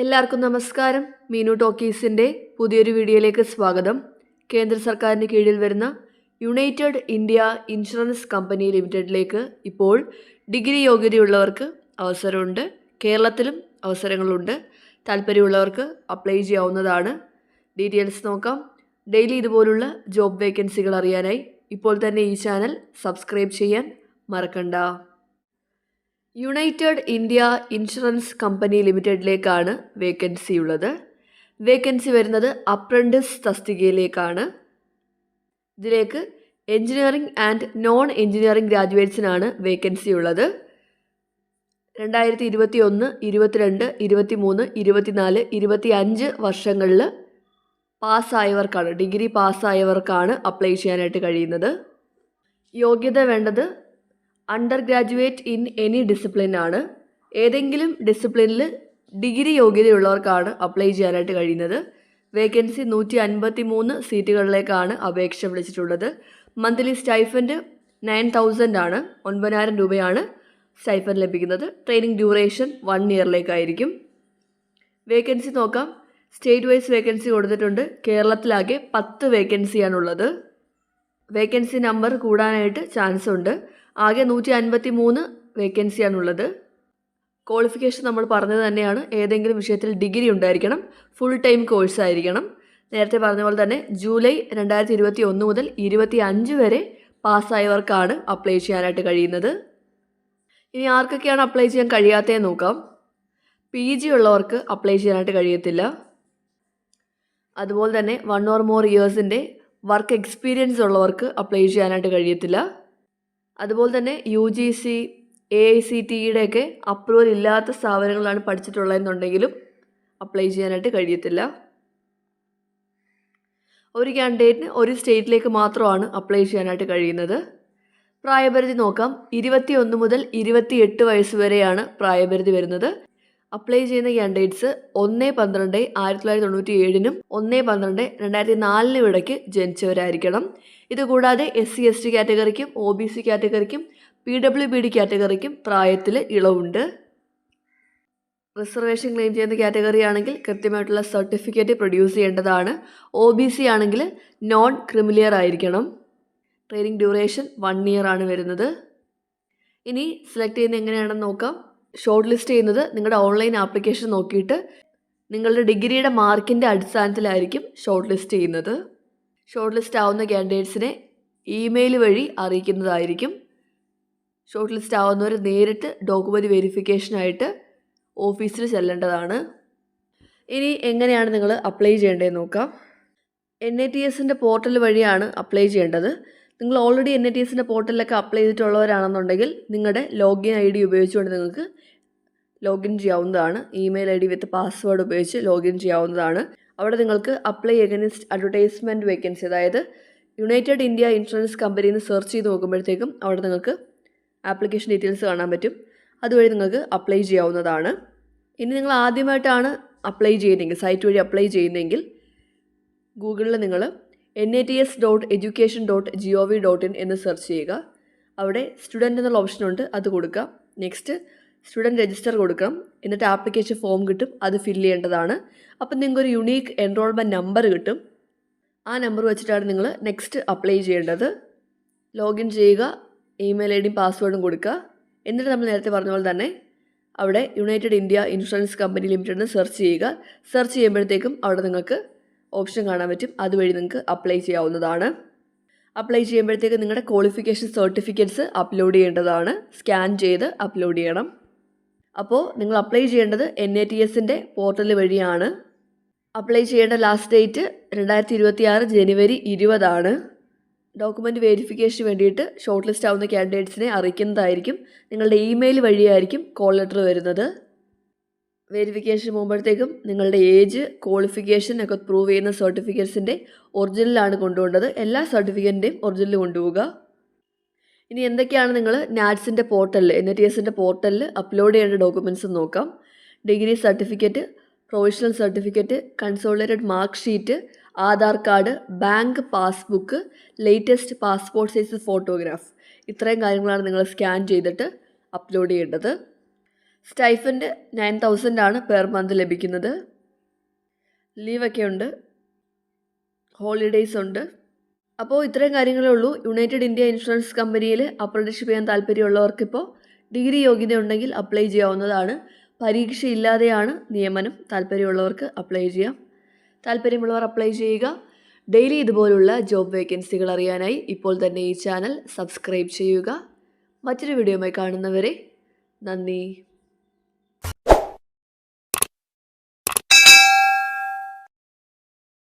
എല്ലാവർക്കും നമസ്കാരം. മീനു ടോക്കീസിന്റെ പുതിയൊരു വീഡിയോയിലേക്ക് സ്വാഗതം. കേന്ദ്ര സർക്കാരിന് കീഴിൽ വരുന്ന യുണൈറ്റഡ് ഇന്ത്യ ഇൻഷുറൻസ് കമ്പനി ലിമിറ്റഡിലേക്ക് ഇപ്പോൾ ഡിഗ്രി യോഗ്യതയുള്ളവർക്ക് അവസരമുണ്ട്. കേരളത്തിലും അവസരങ്ങളുണ്ട്. താല്പര്യമുള്ളവർക്ക് അപ്ലൈ ചെയ്യാവുന്നതാണ്. ഡീറ്റെയിൽസ് നോക്കാം. ഡെയിലി ഇതുപോലുള്ള ജോബ് വേക്കൻസികൾ അറിയാനായി ഇപ്പോൾ തന്നെ ഈ ചാനൽ സബ്സ്ക്രൈബ് ചെയ്യാൻ മറക്കണ്ട. യുണൈറ്റഡ് ഇന്ത്യ ഇൻഷുറൻസ് കമ്പനി ലിമിറ്റഡിലേക്കാണ് വേക്കൻസി ഉള്ളത്. വേക്കൻസി വരുന്നത് അപ്രന്റിസ് തസ്തികയിലേക്കാണ്. ഇതിലേക്ക് എഞ്ചിനീയറിംഗ് ആൻഡ് നോൺ എഞ്ചിനീയറിംഗ് ഗ്രാജുവേറ്റ്സിനാണ് വേക്കൻസി ഉള്ളത്. രണ്ടായിരത്തി ഇരുപത്തി ഒന്ന് ഇരുപത്തിരണ്ട് ഇരുപത്തി മൂന്ന് ഇരുപത്തിനാല് ഇരുപത്തി അഞ്ച് വർഷങ്ങളിൽ പാസ്സായവർക്കാണ് ഡിഗ്രി പാസ്സായവർക്കാണ് അപ്ലൈ ചെയ്യാനായിട്ട് കഴിയുന്നത്. യോഗ്യത വേണ്ടത് under graduate in any discipline ആണ്. ഏതെങ്കിലും ഡിസിപ്ലിനിൽ ഡിഗ്രി യോഗ്യതയുള്ളവർക്കാണ് അപ്ലൈ ചെയ്യാനായിട്ട് കഴിയുന്നത്. വേക്കൻസി നൂറ്റി അൻപത്തി മൂന്ന് സീറ്റുകളിലേക്കാണ് അപേക്ഷ വിളിച്ചിട്ടുള്ളത്. മന്ത്ലി സ്റ്റൈഫൻഡ് നയൻ തൗസൻഡ് ആണ് ഒൻപതിനായിരം രൂപയാണ് സ്റ്റൈഫൻ ലഭിക്കുന്നത്. ട്രെയിനിങ് ഡ്യൂറേഷൻ വൺ ഇയറിലേക്കായിരിക്കും വേക്കൻസി നോക്കാം. സ്റ്റേറ്റ് വൈസ് വേക്കൻസി കൊടുത്തിട്ടുണ്ട്. കേരളത്തിലാകെ പത്ത് വേക്കൻസിയാണുള്ളത് വേക്കൻസി നമ്പർ കൂടാനായിട്ട് ചാൻസ് ഉണ്ട്. ആകെ നൂറ്റി അൻപത്തി മൂന്ന് വേക്കൻസിയാണുള്ളത് ക്വാളിഫിക്കേഷൻ നമ്മൾ പറഞ്ഞത് തന്നെയാണ്. ഏതെങ്കിലും വിഷയത്തിൽ ഡിഗ്രി ഉണ്ടായിരിക്കണം. ഫുൾ ടൈം കോഴ്സ് ആയിരിക്കണം. നേരത്തെ പറഞ്ഞ പോലെ തന്നെ ജൂലൈ രണ്ടായിരത്തി ഇരുപത്തി ഒന്ന് മുതൽ ഇരുപത്തി അഞ്ച് വരെ പാസ്സായവർക്കാണ് അപ്ലൈ ചെയ്യാനായിട്ട് കഴിയുന്നത്. ഇനി ആർക്കൊക്കെയാണ് അപ്ലൈ ചെയ്യാൻ കഴിയാത്തതെന്ന് നോക്കാം. പി ജി ഉള്ളവർക്ക് അപ്ലൈ ചെയ്യാനായിട്ട് കഴിയത്തില്ല. അതുപോലെ തന്നെ വൺ ഓർ മോർ ഇയേഴ്സിന്റെ വർക്ക് എക്സ്പീരിയൻസ് ഉള്ളവർക്ക് അപ്ലൈ ചെയ്യാനായിട്ട് കഴിയത്തില്ല. അതുപോലെ തന്നെ U G C A I C ടിയുടെയൊക്കെ approval ഇല്ലാത്ത സ്ഥാപനങ്ങളാണ് പഠിച്ചിട്ടുള്ളതെന്നുണ്ടെങ്കിലും അപ്ലൈ ചെയ്യാനായിട്ട് കഴിയത്തില്ല. ഒരു ക്യാൻഡിഡേറ്റിന് ഒരു സ്റ്റേറ്റിലേക്ക് മാത്രമാണ് അപ്ലൈ ചെയ്യാനായിട്ട് കഴിയുന്നത്. പ്രായപരിധി നോക്കാം. ഇരുപത്തി ഒന്ന് മുതൽ ഇരുപത്തി എട്ട് വയസ്സ് വരെയാണ് പ്രായപരിധി വരുന്നത്. അപ്ലൈ ചെയ്യുന്ന ക്യാൻഡിഡേറ്റ്സ് ഒന്ന് പന്ത്രണ്ട് ആയിരത്തി തൊള്ളായിരത്തി തൊണ്ണൂറ്റി ഏഴിനും ഒന്ന് പന്ത്രണ്ട് രണ്ടായിരത്തി നാലിനും ഇടയ്ക്ക് ജനിച്ചവരായിരിക്കണം. ഇതുകൂടാതെ എസ് സി എസ് ടി കാറ്റഗറിക്കും ഒ ബി സി കാറ്റഗറിക്കും പി ഡബ്ല്യു ബി ഡി കാറ്റഗറിക്കും പ്രായത്തിൽ ഇളവുണ്ട്. റിസർവേഷൻ ക്ലെയിം ചെയ്യുന്ന കാറ്റഗറി ആണെങ്കിൽ കൃത്യമായിട്ടുള്ള സർട്ടിഫിക്കറ്റ് പ്രൊഡ്യൂസ് ചെയ്യേണ്ടതാണ്. ഒ ബി സി ആണെങ്കിൽ നോൺ ക്രിമിലിയർ ആയിരിക്കണം. ട്രെയിനിങ് ഡ്യൂറേഷൻ വൺ ഇയർ ആണ് വരുന്നത്. ഇനി സെലക്ട് ചെയ്യുന്നത് എങ്ങനെയാണെന്ന് നോക്കാം. ഷോർട്ട് ലിസ്റ്റ് ചെയ്യുന്നത് നിങ്ങളുടെ ഓൺലൈൻ ആപ്ലിക്കേഷൻ നോക്കിയിട്ട് നിങ്ങളുടെ ഡിഗ്രിയുടെ മാർക്കിന്റെ അടിസ്ഥാനത്തിലായിരിക്കും ഷോർട്ട് ലിസ്റ്റ് ചെയ്യുന്നത്. ഷോർട്ട് ലിസ്റ്റ് ആവുന്ന കാൻഡിഡേറ്റ്സിനെ ഇമെയിൽ വഴി അറിയിക്കുന്നതായിരിക്കും. ഷോർട്ട് ലിസ്റ്റ് ആവുന്നവർ നേരിട്ട് ഡോക്യുമെന്റ് വെരിഫിക്കേഷനായിട്ട് ഓഫീസിൽ ചെല്ലേണ്ടതാണ്. ഇനി എങ്ങനെയാണ് നിങ്ങൾ അപ്ലൈ ചെയ്യേണ്ടതെന്ന് നോക്കാം. എൻ ഐ ടി എസിന്റെ പോർട്ടൽ വഴിയാണ് അപ്ലൈ ചെയ്യേണ്ടത്. നിങ്ങൾ ഓൾറെഡി എൻ ഐ ടി എസിന്റെ പോർട്ടലിലൊക്കെ അപ്ലൈ ചെയ്തിട്ടുള്ളവരാണെന്നുണ്ടെങ്കിൽ നിങ്ങളുടെ ലോഗിൻ ഐ ഡി ഉപയോഗിച്ചുകൊണ്ട് നിങ്ങൾക്ക് ലോഗിൻ ചെയ്യാവുന്നതാണ്. Email I D with password ഉപയോഗിച്ച് ലോഗിൻ ചെയ്യാവുന്നതാണ്. അവിടെ നിങ്ങൾക്ക് അപ്ലൈ എഗനിസ്റ്റ് അഡ്വർടൈസ്മെന്റ് വേക്കൻസി അതായത് യുണൈറ്റഡ് ഇന്ത്യ ഇൻഷുറൻസ് കമ്പനിയിൽ നിന്ന് സെർച്ച് ചെയ്ത് നോക്കുമ്പോഴത്തേക്കും അവിടെ നിങ്ങൾക്ക് ആപ്ലിക്കേഷൻ ഡീറ്റെയിൽസ് കാണാൻ പറ്റും. അതുവഴി നിങ്ങൾക്ക് അപ്ലൈ ചെയ്യാവുന്നതാണ്. ഇനി നിങ്ങൾ ആദ്യമായിട്ടാണ് അപ്ലൈ ചെയ്യുന്നതെങ്കിൽ സൈറ്റ് വഴി അപ്ലൈ ചെയ്യുന്നതെങ്കിൽ ഗൂഗിളിൽ നിങ്ങൾ N A T S dot education dot G O V dot in എന്ന് സെർച്ച് ചെയ്യുക. അവിടെ സ്റ്റുഡന്റ് എന്നുള്ള ഓപ്ഷനുണ്ട് അത് കൊടുക്കുക. നെക്സ്റ്റ് സ്റ്റുഡന്റ് രജിസ്റ്റർ കൊടുക്കണം എന്നിട്ട് ആപ്ലിക്കേഷൻ ഫോം കിട്ടും. അത് ഫില്ല് ചെയ്യേണ്ടതാണ്. അപ്പം നിങ്ങൾക്കൊരു യുണീക്ക് എൻറോൾമെന്റ് നമ്പർ കിട്ടും. ആ നമ്പർ വെച്ചിട്ടാണ് നിങ്ങൾ നെക്സ്റ്റ് അപ്ലൈ ചെയ്യേണ്ടത്. ലോഗിൻ ചെയ്യുക ഇമെയിൽ ഐ ഡിയും പാസ്വേഡും കൊടുക്കുക. എന്നിട്ട് നമ്മൾ നേരത്തെ പറഞ്ഞ പോലെ തന്നെ അവിടെ United India Insurance company limited search ചെയ്യുക. സെർച്ച് ചെയ്യുമ്പോഴത്തേക്കും അവിടെ നിങ്ങൾക്ക് ഓപ്ഷൻ കാണാൻ പറ്റും. അതുവഴി നിങ്ങൾക്ക് അപ്ലൈ ചെയ്യാവുന്നതാണ്. അപ്ലൈ ചെയ്യുമ്പോഴത്തേക്ക് നിങ്ങളുടെ ക്വാളിഫിക്കേഷൻ സർട്ടിഫിക്കറ്റ്സ് അപ്ലോഡ് ചെയ്യേണ്ടതാണ്. സ്കാൻ ചെയ്ത് അപ്ലോഡ് ചെയ്യണം. അപ്പോൾ നിങ്ങൾ അപ്ലൈ ചെയ്യേണ്ടത് എൻ എ ടി എസിന്റെ പോർട്ടൽ വഴിയാണ്. അപ്ലൈ ചെയ്യേണ്ട ലാസ്റ്റ് ഡേറ്റ് രണ്ടായിരത്തി ഇരുപത്തി ആറ് ജനുവരി ഇരുപതാണ്. ഡോക്യുമെന്റ് വെരിഫിക്കേഷന് വേണ്ടിയിട്ട് ഷോർട്ട് ലിസ്റ്റ് ആവുന്ന കാൻഡിഡേറ്റ്സിനെ അറിയിക്കുന്നതായിരിക്കും നിങ്ങളുടെ ഇമെയിൽ വഴിയായിരിക്കും കോൾ ലെറ്റർ വരുന്നത്. വെരിഫിക്കേഷൻ പോകുമ്പോഴത്തേക്കും നിങ്ങളുടെ ഏജ് ക്വാളിഫിക്കേഷൻ ഒക്കെ പ്രൂവ് ചെയ്യുന്ന സർട്ടിഫിക്കറ്റ്സിന്റെ ഒറിജിനലാണ് കൊണ്ടുപോകേണ്ടത്. എല്ലാ സർട്ടിഫിക്കറ്റിന്റെയും ഒറിജിനൽ കൊണ്ടുപോവുക. ഇനി എന്തൊക്കെയാണ് നിങ്ങൾ നാറ്റ്സിന്റെ പോർട്ടലിൽ എൻ ടി എസിന്റെ പോർട്ടലിൽ അപ്ലോഡ് ചെയ്യേണ്ട ഡോക്യുമെന്റ്സ് നോക്കാം. Degree certificate provisional certificate consolidated mark sheet Aadhaar card bank passbook latest passport size photograph ഇത്രയും കാര്യങ്ങളാണ് നിങ്ങൾ സ്കാൻ ചെയ്തിട്ട് അപ്ലോഡ് ചെയ്യേണ്ടത്. സ്റ്റൈഫൻഡ് നയൻ തൗസൻഡ് ആണ് പെർ മന്ത് ലഭിക്കുന്നത്. ലീവൊക്കെ ഉണ്ട്. ഹോളിഡേയ്സ് ഉണ്ട്. അപ്പോൾ ഇത്രയും കാര്യങ്ങളേ ഉള്ളൂ. യുണൈറ്റഡ് ഇന്ത്യ ഇൻഷുറൻസ് കമ്പനിയിൽ അപ്രന്റീഷിപ്പ് ചെയ്യാൻ താല്പര്യമുള്ളവർക്കിപ്പോൾ ഡിഗ്രി യോഗ്യത ഉണ്ടെങ്കിൽ അപ്ലൈ ചെയ്യാവുന്നതാണ്. പരീക്ഷയില്ലാതെയാണ് നിയമനം. താല്പര്യമുള്ളവർക്ക് അപ്ലൈ ചെയ്യാം. താല്പര്യമുള്ളവർ അപ്ലൈ ചെയ്യുക. ഡെയിലി ഇതുപോലുള്ള ജോബ് വേക്കൻസികൾ അറിയാനായി ഇപ്പോൾ തന്നെ ഈ ചാനൽ സബ്സ്ക്രൈബ് ചെയ്യുക. മറ്റൊരു വീഡിയോയുമായി കാണുന്നവരെ നന്ദി.